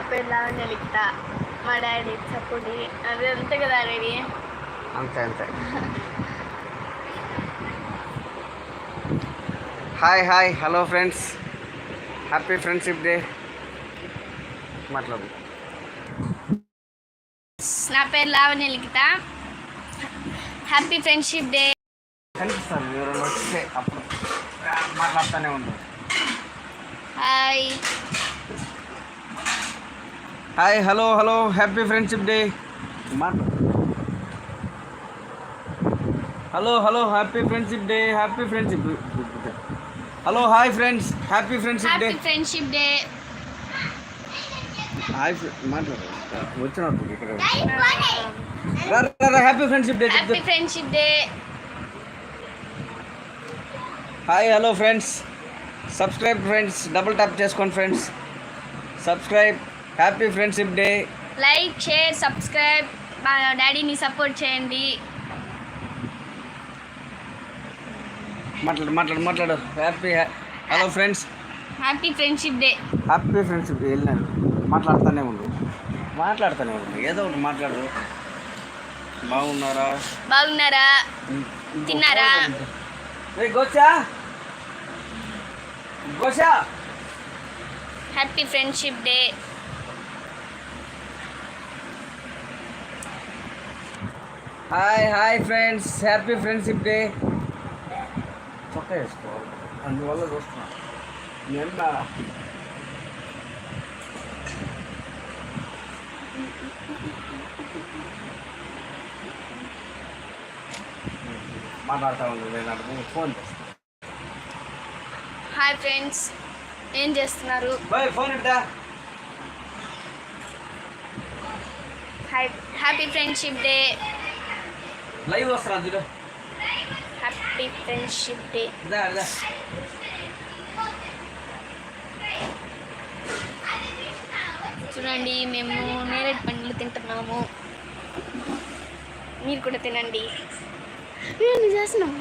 పేరు లావణ్య లిఖిత మా డాడీ చప్పుడి. అది అంతే కదా డాడీ అంతే అంతే. Hi hi. Hello friends. Happy friendship day. మాట్లాడు. నా పేరు Lavanya Likhita happy friendship day. కనిపిస్తాను ఎవరైనా వస్తే అప్పుడు మాట్లాడుతూనే ఉండు. Hi. Hi hello hello happy friendship day hello hello happy friendship day happy friendship hello hi friends happy friendship day friendship day hi మాట్లాడు వచ్చినప్పుడు ఇక్కడ happy friendship day happy friendship day hi hello friends subscribe friends double tap చేసుకోండి friends subscribe happy friendship day like share subscribe మా డాడీని support చేయండి. మాట్లాడు మాట్లాడు మాట్లాడు. Happy hello friends happy friendship day happy friendship day వెళ్ళినాను మాట్లాడుతూనే ఉండు. మాట్లాడుతూనే ఉండు. ఏదో ఒకటి మాట్లాడు. బాగున్నారా? బాగున్నారా? తిన్నారా? Gotcha gotcha happy friendship day hi hi friends happy friendship day చొక్కా వేసుకోవాలి అందువల్ల చూస్తున్నా. నేను మాట్లాడుతూ ఉంది నేను ఫోన్ హాయ్ ఫ్రెండ్స్ ఏం చేస్తున్నారు? Bye phone hi happy friendship day live వస్తున్నా చూడు హ్యాపీ ఫ్రెండ్షిప్ డే ఇదా ఇదా. చూడండి మేము నేరేడు పండ్లు తింటున్నాము. మీరు కూడా తినండి. నేను చేస్తున్నాము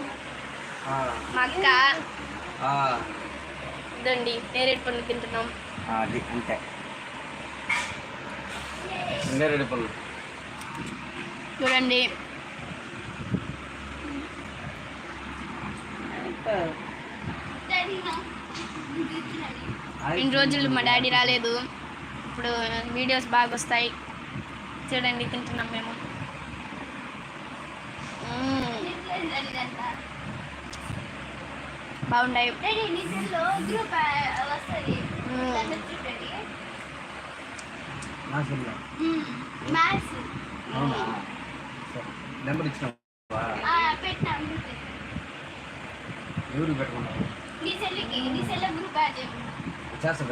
మా అక్క. ఇదండి నేరేడు పండ్లు తింటున్నాం. అది అంతే. నేరేడు పళ్ళు చూడండి ఇన్ని రోజులు మా డాడీ రాలేదు. ఇప్పుడు వీడియోస్ బాగా వస్తాయి. చూడండి తింటున్నాం మేము. బాగున్నాయి. నెంబర్ ఇచ్చినావా ఎవరికి పెట్టుకున్నావు చేస్తా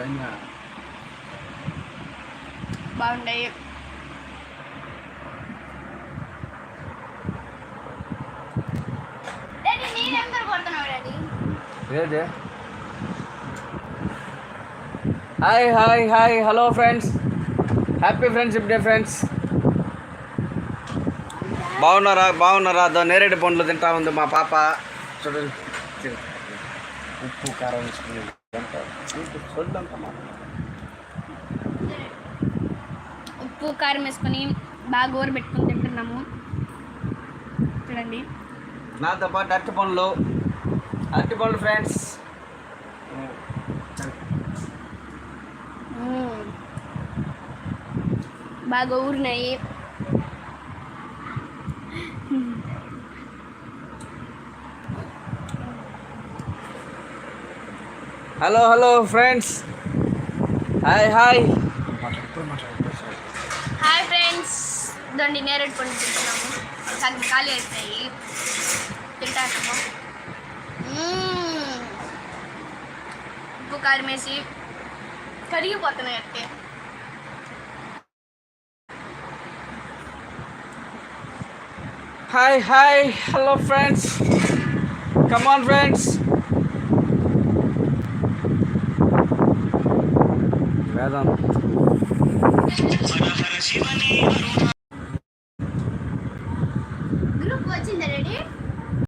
hi hi hi hello friends. Happy friendship day friends. బాగున్నారా? బాగున్నారా? దో నేరేడు పండ్లు తింటా ఉంది మా పాప. చూడండి. ఉప్పు కారం ఉప్పు కారం వేసుకొని బాగా ఊర పెట్టుకొని తింటున్నాము. చూడండి. నాతో పాటు అరటి పండ్లు. అరటి పండ్లు ఫ్రెండ్స్. బాగా ఊరినాయి. Hello hello friends hi hi hi friends ఇదండి నేరేడు పండు తింటున్నాము. ఖాళీ అవుతాయి తింటాము. ఉప్పు కారం వేసి కరిగిపోతున్నాయి అంటే hi hi hello friends come on friends Vedantam.